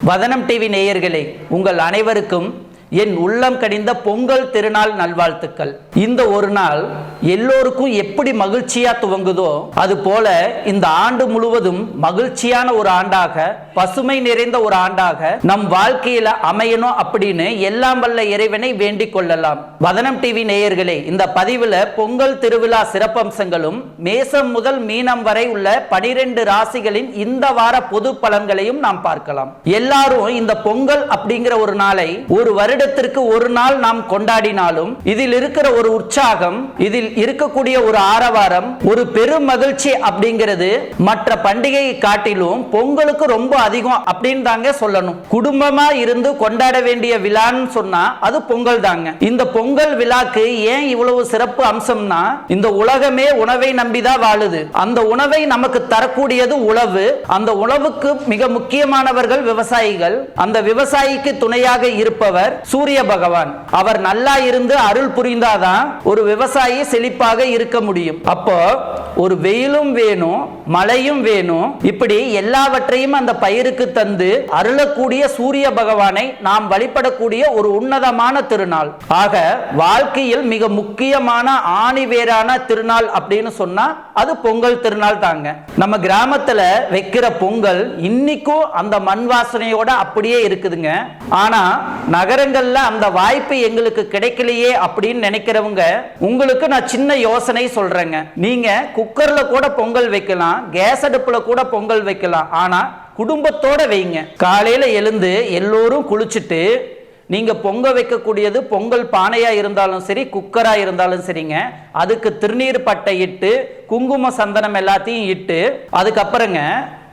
வதனம் டிவி நேயர்களே உங்கள் அனைவருக்கும் என் உள்ளம் கனிந்த பொங்கல் திருநாள் நல்வாழ்த்துக்கள். இந்த ஒரு நாள் எல்லோருக்கும் எப்படி மகிழ்ச்சியா துவங்குதோ அது போல இந்த ஆண்டு முழுவதும் மகிழ்ச்சியான ஒரு ஆண்டாக பசுமை நிறைந்த ஒரு ஆண்டாக நம் வாழ்க்கையில அமையணும் அப்படின்னு எல்லாம் வல்ல இறைவனை வேண்டிக் கொள்ளலாம். வதனம் டிவி நேயர்களே இந்த பதிவுல பொங்கல் திருவிழா சிறப்பம்சங்களும் மேசம் முதல் மீனம் வரை உள்ள பனிரெண்டு ராசிகளின் இந்த வார பொது பலன்களையும் நாம் பார்க்கலாம். எல்லாரும் இந்த பொங்கல் அப்படிங்கிற ஒரு நாளை ஒரு வருடத்திற்கு ஒரு நாள் நாம் கொண்டாடினாலும் இதில் இருக்கிற ஒரு உற்சாகம் இதில் இருக்கக்கூடிய ஒரு ஆரவாரம் ஒரு பெரும் மகிழ்ச்சி அப்படிங்கிறது மற்ற பண்டிகையை காட்டிலும் பொங்கலுக்கு ரொம்ப அதிகம் அப்படின்னு தாங்க சொல்லணும். குடும்பமா இருந்து கொண்டாட வேண்டிய விழான்னு சொன்னா அது பொங்கல் தாங்க. இந்த பொங்கல் விழாக்கு ஏன் இவ்வளவு சிறப்பு அம்சம்னா இந்த உலகமே உணவை நம்பிதான் வாழுது. அந்த உணவை நமக்கு தரக்கூடியது உழவு. அந்த உணவுக்கு மிக முக்கியமானவர்கள் விவசாயிகள். அந்த விவசாயிக்கு துணையாக இருப்பவர். சூரிய பகவான். அவர் நல்லா இருந்து அருள் புரிந்தாதான் ஒரு விவசாயி செழிப்பாக இருக்க முடியும். அப்போ ஒரு வெயிலும் வேணும் மழையும் வேணும் இப்படி எல்லாவற்றையும் அந்த பயிருக்கு தந்து அருளக்கூடிய சூரிய பகவானை நாம் வழிபடக்கூடிய ஒரு உன்னதமான திருநாள். ஆக வாழ்க்கையில் மிக முக்கியமான ஆணிவேரான திருநாள் அப்படின்னு சொன்னா அது பொங்கல் திருநாள் தாங்க. நம்ம கிராமத்துல வைக்கிற பொங்கல் இன்னைக்கும் அந்த மண் வாசனையோட அப்படியே இருக்குதுங்க. ஆனா நகரங்கள்ல அந்த வாய்ப்பு எங்களுக்கு கிடைக்கலையே அப்படின்னு நினைக்கிறவங்க உங்களுக்கு நான் சின்ன யோசனை சொல்றேங்க. நீங்க குக்கர்ல கூட பொங்கல் வைக்கலாம் கேஸ் அடுப்புல கூட பொங்கல் வைக்கலாம். ஆனா குடும்பத்தோட வைங்க. காலையில எழுந்து எல்லோரும் குளிச்சுட்டு நீங்க பொங்க வைக்கக்கூடியது பொங்கல் பானையா இருந்தாலும் சரி குக்கரா இருந்தாலும் சரிங்க. அதுக்கு திருநீர் பட்டை இட்டு குங்கும சந்தனம் எல்லாத்தையும் இட்டு அதுக்கப்புறங்க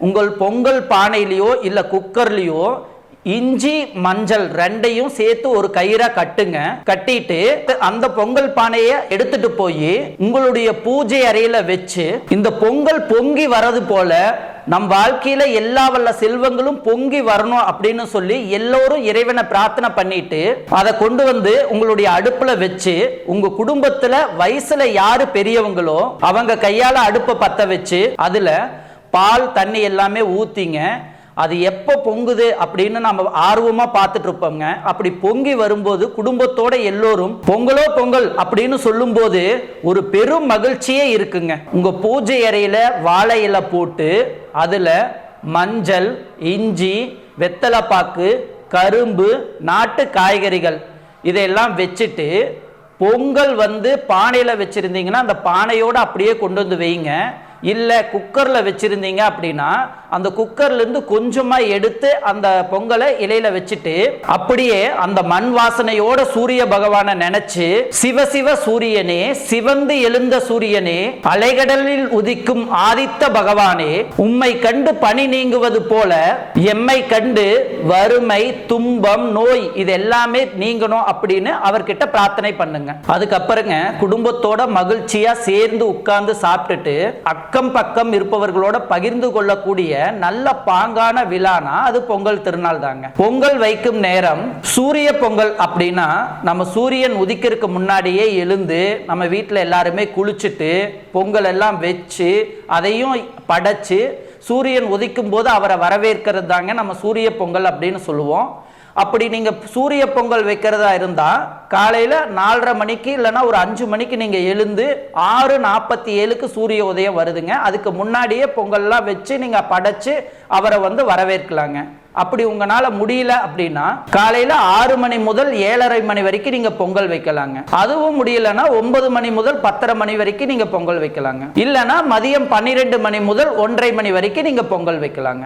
உங்கள் பொங்கல் பானையிலையோ இல்ல குக்கர்லயோ இஞ்சி மஞ்சள் ரெண்டையும் சேர்த்து ஒரு கயிறா கட்டுங்க. கட்டிட்டு அந்த பொங்கல் பானையை எடுத்துட்டு போய் உங்களுடைய பூஜை அறையில வச்சு இந்த பொங்கல் பொங்கி வரது போல நம் வாழ்க்கையில எல்லா வல்ல செல்வங்களும் பொங்கி வரணும் அப்படின்னு சொல்லி எல்லோரும் இறைவனை பிரார்த்தனை பண்ணிட்டு அதை கொண்டு வந்து உங்களுடைய அடுப்புல வச்சு உங்க குடும்பத்துல வயசுல யாரு பெரியவங்களோ அவங்க கையால அடுப்பை பத்த வச்சு அதுல பால் தண்ணி எல்லாமே ஊத்திங்க. அது எப்போ பொங்குது அப்படின்னு நம்ம ஆர்வமாக பார்த்துட்டு இருப்போங்க அப்படி பொங்கி வரும்போது குடும்பத்தோட எல்லோரும் பொங்கலோ பொங்கல் அப்படின்னு சொல்லும்போது ஒரு பெரும் மகிழ்ச்சியே இருக்குங்க. உங்கள் பூஜை அறையில் வாழை இலை போட்டு அதில் மஞ்சள் இஞ்சி வெத்தலைப்பாக்கு கரும்பு நாட்டு காய்கறிகள் இதையெல்லாம் வச்சுட்டு பொங்கல் வந்து பானையில் வச்சுருந்தீங்கன்னா அந்த பானையோடு அப்படியே கொண்டு வந்து வைங்க. இல்லை குக்கரில் வச்சுருந்தீங்க அப்படின்னா அந்த குக்கர்லேருந்து கொஞ்சமாக எடுத்து அந்த பொங்கலை இலையில வச்சுட்டு அப்படியே அந்த மண் வாசனையோட சூரிய பகவானை நினைச்சு சிவ சிவ சூரியனே சிவந்து எழுந்த சூரியனே அலைகடலில் உதிக்கும் ஆதித்த பகவானே உம்மை கண்டு பணி நீங்குவது போல எம்மை கண்டு வறுமை துன்பம் நோய் இது எல்லாமே நீங்கணும் அப்படின்னு அவர்கிட்ட பிரார்த்தனை பண்ணுங்க. அதுக்கப்புறங்க குடும்பத்தோட மகிழ்ச்சியா சேர்ந்து உட்கார்ந்து சாப்பிட்டுட்டு அக்கம் பக்கம் இருப்பவர்களோட பகிர்ந்து கொள்ளக்கூடிய நல்ல பாங்கான விழானா அது பொங்கல் திருநாள் தாங்க. பொங்கல் வைக்கும் நேரம் சூரிய பொங்கல் அப்படின்னா நம்ம சூரியன் உதிக்கிறதுக்கு முன்னாடியே எழுந்து நம்ம வீட்டில் எல்லாருமே குளிச்சுட்டு பொங்கல் எல்லாம் வச்சு அதையும் படைச்சு சூரியன் உதிக்கும் போது அவரை வரவேற்கிறது தாங்க நம்ம சூரிய பொங்கல் அப்படின்னு சொல்லுவோம். அப்படி நீங்கள் சூரிய பொங்கல் வைக்கிறதா இருந்தால் காலையில் நாலரை மணிக்கு இல்லைன்னா ஒரு அஞ்சு மணிக்கு நீங்கள் எழுந்து ஆறு நாற்பத்தி ஏழுக்கு சூரிய உதயம் வருதுங்க. அதுக்கு முன்னாடியே பொங்கல்லாம் வச்சு நீங்கள் படைச்சு அவரை வந்து வரவேற்கலாங்க. அப்படி உங்களால் முடியல அப்படின்னா காலையில் ஆறு மணி முதல் ஏழரை மணி வரைக்கும் நீங்கள் பொங்கல் வைக்கலாங்க. அதுவும் முடியலன்னா ஒன்பது மணி முதல் பத்தரை மணி வரைக்கும் நீங்கள் பொங்கல் வைக்கலாங்க. இல்லைன்னா மதியம் பன்னிரெண்டு மணி முதல் ஒன்றரை மணி வரைக்கும் நீங்கள் பொங்கல் வைக்கலாங்க.